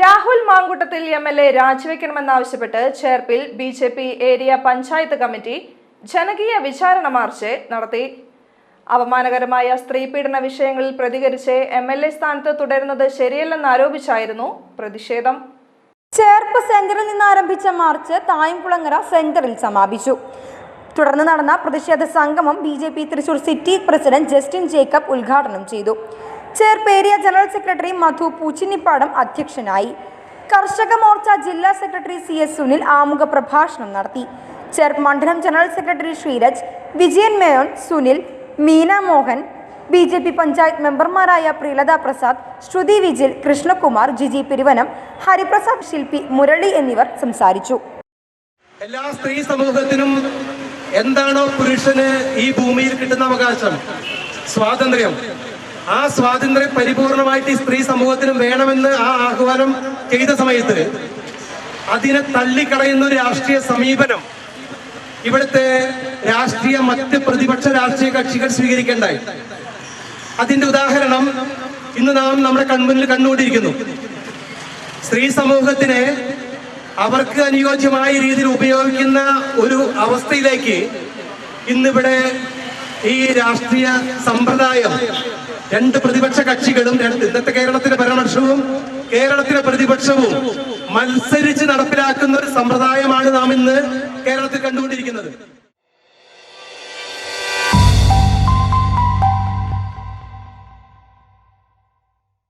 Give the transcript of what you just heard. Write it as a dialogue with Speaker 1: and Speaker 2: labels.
Speaker 1: Rahul Mankoottathil M L A രാജിവെക്കണമെന്നാവശ്യപ്പെട്ട് ചേർപ്പിൽ B J P area panchayat committee ജനകീയ വിചാരണ March നടത്തി. അപമാനകരമായ സ്ത്രീ പീഡന വിഷയങ്ങളിൽ പ്രതികരിച്ച് എം എൽ എ സ്ഥാനത്ത് തുടരുന്നത് ശരിയല്ലെന്നാരോപിച്ചായിരുന്നു പ്രതിഷേധം.
Speaker 2: ചേർപ്പ് സെന്ററിൽ നിന്ന് ആരംഭിച്ച മാർച്ച് തായംകുളങ്ങര സെന്ററിൽ സമാപിച്ചു. തുടർന്ന് നടന്ന പ്രതിഷേധ സംഗമം B Thrissur city president Justin Jacob ഉദ്ഘാടനം ചെയ്തു. Cherpu area general secretary Madhu Poochinippadam അധ്യക്ഷനായി. കർഷക മോർച്ച ജില്ലാ സെക്രട്ടറി സി എസ് സുനിൽ ആമുഖ പ്രഭാഷണം നടത്തി. ചേർ മണ്ഡലം general secretary Sreeraj Vijayan Menon Sunil Meena Mohan B J P panchayat മെമ്പർമാരായ പ്രിയലത പ്രസാദ് ശ്രുതി വിജിൽ കൃഷ്ണകുമാർ ജിജി പെരുവനം ഹരിപ്രസാദ് ശില്പി മുരളി എന്നിവർ സംസാരിച്ചു.
Speaker 3: എല്ലാ സ്ത്രീ സമൂഹത്തിനും എന്താണോ പുരുഷന് ഈ ഭൂമിയിൽ കിട്ടുന്ന അവകാശം സ്വാതന്ത്ര്യം. ആ സ്വാതന്ത്ര്യം പരിപൂർണമായിട്ട് ഈ സ്ത്രീ സമൂഹത്തിനും വേണമെന്ന് ആ ആഹ്വാനം ചെയ്ത സമയത്ത് അതിനെ തള്ളിക്കളയുന്ന ഒരു രാഷ്ട്രീയ സമീപനം ഇവിടുത്തെ രാഷ്ട്രീയ മറ്റ് പ്രതിപക്ഷ രാഷ്ട്രീയ കക്ഷികൾ സ്വീകരിക്കേണ്ടായി. അതിന്റെ ഉദാഹരണം ഇന്ന് നാം നമ്മുടെ കൺമുന്നിൽ കണ്ടുകൊണ്ടിരിക്കുന്നു. സ്ത്രീ സമൂഹത്തിനെ അവർക്ക് അനുയോജ്യമായ രീതിയിൽ ഉപയോഗിക്കുന്ന ഒരു അവസ്ഥയിലേക്ക് ഇന്നിവിടെ ഈ രാഷ്ട്രീയ സമ്പ്രദായം രണ്ട് പ്രതിപക്ഷ കക്ഷികളും രണ്ട് ഇന്നത്തെ കേരളത്തിലെ ഭരണപക്ഷവും കേരളത്തിലെ പ്രതിപക്ഷവും മത്സരിച്ച് നടപ്പിലാക്കുന്ന ഒരു സമ്പ്രദായമാണ് നാം ഇന്ന് കേരളത്തിൽ കണ്ടുകൊണ്ടിരിക്കുന്നത്.